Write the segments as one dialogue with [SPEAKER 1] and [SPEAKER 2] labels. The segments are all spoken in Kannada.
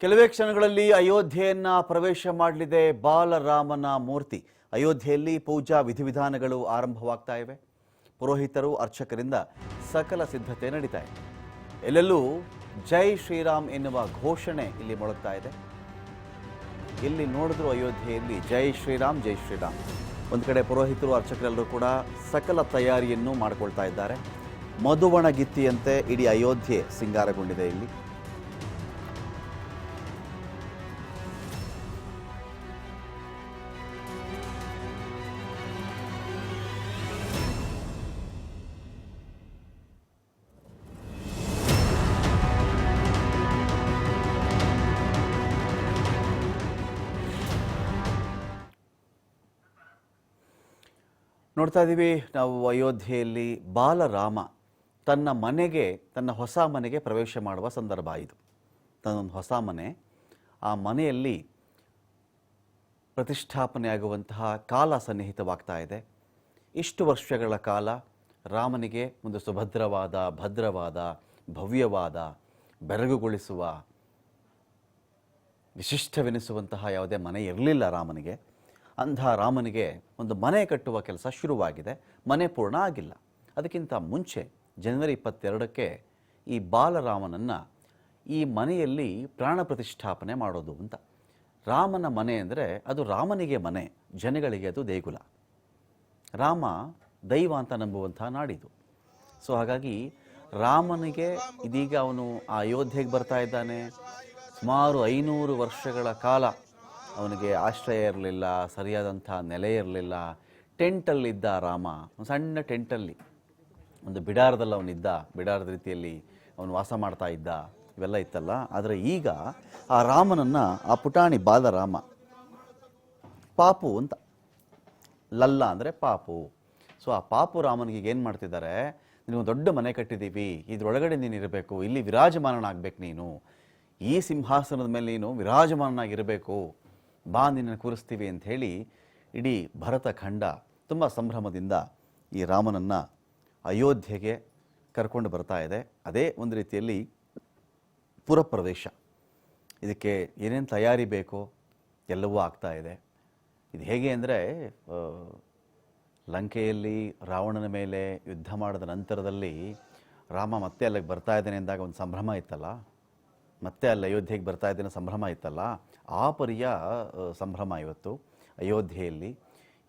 [SPEAKER 1] ಕೆಲವೇ ಕ್ಷಣಗಳಲ್ಲಿ ಅಯೋಧ್ಯೆಯನ್ನ ಪ್ರವೇಶ ಮಾಡಲಿದೆ ಬಾಲರಾಮನ ಮೂರ್ತಿ. ಅಯೋಧ್ಯೆಯಲ್ಲಿ ಪೂಜಾ ವಿಧಿವಿಧಾನಗಳು ಆರಂಭವಾಗ್ತಾ ಇವೆ. ಪುರೋಹಿತರು, ಅರ್ಚಕರಿಂದ ಸಕಲ ಸಿದ್ಧತೆ ನಡೀತಾ ಇದೆ. ಎಲ್ಲೆಲ್ಲೂ ಜೈ ಶ್ರೀರಾಮ್ ಎನ್ನುವ ಘೋಷಣೆ ಇಲ್ಲಿ ಮೊಳಗ್ತಾ ಇದೆ. ಇಲ್ಲಿ ನೋಡಿದ್ರು ಅಯೋಧ್ಯೆಯಲ್ಲಿ ಜೈ ಶ್ರೀರಾಮ್ ಜೈ ಶ್ರೀರಾಮ್. ಒಂದು ಕಡೆ ಪುರೋಹಿತರು, ಅರ್ಚಕರೆಲ್ಲರೂ ಕೂಡ ಸಕಲ ತಯಾರಿಯನ್ನು ಮಾಡಿಕೊಳ್ತಾ ಇದ್ದಾರೆ. ಮಧುವಣಗಿತ್ತಿಯಂತೆ ಇಡೀ ಅಯೋಧ್ಯೆ ಸಿಂಗಾರಗೊಂಡಿದೆ ಇಲ್ಲಿ. ನೋಡ್ತಾ ಇದ್ದೀವಿ ನಾವು ಅಯೋಧ್ಯೆಯಲ್ಲಿ ಬಾಲರಾಮ ತನ್ನ ಮನೆಗೆ, ತನ್ನ ಹೊಸ ಮನೆಗೆ ಪ್ರವೇಶ ಮಾಡುವ ಸಂದರ್ಭ ಇದು ತನ್ನೊಂದು ಹೊಸ ಮನೆ, ಆ ಮನೆಯಲ್ಲಿ ಪ್ರತಿಷ್ಠಾಪನೆಯಾಗುವಂತಹ ಕಾಲ ಸನ್ನಿಹಿತವಾಗ್ತಾ ಇದೆ. ಇಷ್ಟು ವರ್ಷಗಳ ಕಾಲ ರಾಮನಿಗೆ ಒಂದು ಸುಭದ್ರವಾದ, ಭದ್ರವಾದ, ಭವ್ಯವಾದ, ಬೆರಗುಗೊಳಿಸುವ, ವಿಶಿಷ್ಟವೆನಿಸುವಂತಹ ಯಾವುದೇ ಮನೆ ಇರಲಿಲ್ಲ ರಾಮನಿಗೆ. ಅಂಥ ರಾಮನಿಗೆ ಒಂದು ಮನೆ ಕಟ್ಟುವ ಕೆಲಸ ಶುರುವಾಗಿದೆ. ಮನೆ ಪೂರ್ಣ ಆಗಿಲ್ಲ. ಅದಕ್ಕಿಂತ ಮುಂಚೆ ಜನವರಿ ಇಪ್ಪತ್ತೆರಡಕ್ಕೆ ಈ ಬಾಲರಾಮನನ್ನು ಈ ಮನೆಯಲ್ಲಿ ಪ್ರಾಣ ಪ್ರತಿಷ್ಠಾಪನೆ ಮಾಡೋದು ಅಂತ. ರಾಮನ ಮನೆ ಅಂದರೆ ಅದು ರಾಮನಿಗೆ ಮನೆ, ಜನಗಳಿಗೆ ಅದು ದೇಗುಲ. ರಾಮ ದೈವ ಅಂತ ನಂಬುವಂಥ ನಾಡಿದು. ಸೊ ಹಾಗಾಗಿ ರಾಮನಿಗೆ ಇದೀಗ ಅವನು ಆ ಅಯೋಧ್ಯೆಗೆ ಬರ್ತಾ ಇದ್ದಾನೆ. ಸುಮಾರು ಐನೂರು ವರ್ಷಗಳ ಕಾಲ ಅವನಿಗೆ ಆಶ್ರಯ ಇರಲಿಲ್ಲ, ಸರಿಯಾದಂಥ ನೆಲೆ ಇರಲಿಲ್ಲ. ಟೆಂಟಲ್ಲಿದ್ದ ರಾಮ, ಒಂದು ಸಣ್ಣ ಟೆಂಟಲ್ಲಿ, ಒಂದು ಬಿಡಾರದಲ್ಲಿ ಅವನಿದ್ದ, ಬಿಡಾರದ ರೀತಿಯಲ್ಲಿ ಅವನು ವಾಸ ಮಾಡ್ತಾ ಇದ್ದ, ಇವೆಲ್ಲ ಇತ್ತಲ್ಲ. ಆದರೆ ಈಗ ಆ ರಾಮನನ್ನು, ಆ ಪುಟಾಣಿ ಬಾಲರಾಮ, ಪಾಪು ಅಂತ, ಲಲ್ಲ ಅಂದರೆ ಪಾಪು. ಸೊ ಆ ಪಾಪು ರಾಮನಿಗೆ ಏನು ಮಾಡ್ತಿದ್ದಾರೆ? ನೀನು ದೊಡ್ಡ ಮನೆ ಕಟ್ಟಿದ್ದೀವಿ, ಇದ್ರೊಳಗಡೆ ನೀನು ಇರಬೇಕು, ಇಲ್ಲಿ ವಿರಾಜಮಾನನಾಗಬೇಕು ನೀನು. ಈ ಸಿಂಹಾಸನದ ಮೇಲೆ ನೀನು ವಿರಾಜಮಾನನಾಗಿರಬೇಕು. ಬಾ ನಿನ್ನನ್ನು ಕೂರಿಸ್ತೀವಿ ಅಂತ ಹೇಳಿ ಇಡೀ ಭರತ ಖಂಡ ತುಂಬ ಸಂಭ್ರಮದಿಂದ ಈ ರಾಮನನ್ನು ಅಯೋಧ್ಯೆಗೆ ಕರ್ಕೊಂಡು ಬರ್ತಾ ಇದೆ. ಅದೇ ಒಂದು ರೀತಿಯಲ್ಲಿ ಪುರಪ್ರವೇಶ. ಇದಕ್ಕೆ ಏನೇನು ತಯಾರಿ ಬೇಕೋ ಎಲ್ಲವೂ ಆಗ್ತಾ ಇದೆ. ಇದು ಹೇಗೆ ಅಂದರೆ ಲಂಕೆಯಲ್ಲಿ ರಾವಣನ ಮೇಲೆ ಯುದ್ಧ ಮಾಡಿದ ನಂತರದಲ್ಲಿ ರಾಮ ಮತ್ತೆ ಅಲ್ಲಿಗೆ ಬರ್ತಾ ಇದ್ದಾನೆ ಅಂದಾಗ ಒಂದು ಸಂಭ್ರಮ ಇತ್ತಲ್ಲ? ಮತ್ತೆ ಅಲ್ಲಿ ಅಯೋಧ್ಯೆಗೆ ಬರ್ತಾ ಇದ್ದೇನೆ ಸಂಭ್ರಮ ಇತ್ತಲ್ಲ, ಆ ಪರಿಯ ಸಂಭ್ರಮ ಇವತ್ತು ಅಯೋಧ್ಯೆಯಲ್ಲಿ.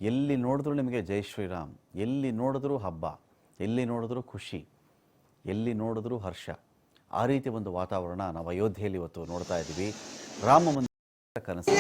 [SPEAKER 1] ಎಲ್ಲಿ ನೋಡಿದ್ರೂ ನಿಮಗೆ ಜೈ ಶ್ರೀರಾಮ್, ಎಲ್ಲಿ ನೋಡಿದ್ರೂ ಹಬ್ಬ, ಎಲ್ಲಿ ನೋಡಿದ್ರೂ ಖುಷಿ, ಎಲ್ಲಿ ನೋಡಿದ್ರೂ ಹರ್ಷ, ಆ ರೀತಿ ಒಂದು ವಾತಾವರಣ ನಾವು ಅಯೋಧ್ಯೆಯಲ್ಲಿ ಇವತ್ತು ನೋಡ್ತಾ ಇದ್ದೀವಿ. ರಾಮ ಮಂದಿರ ಕನಸು.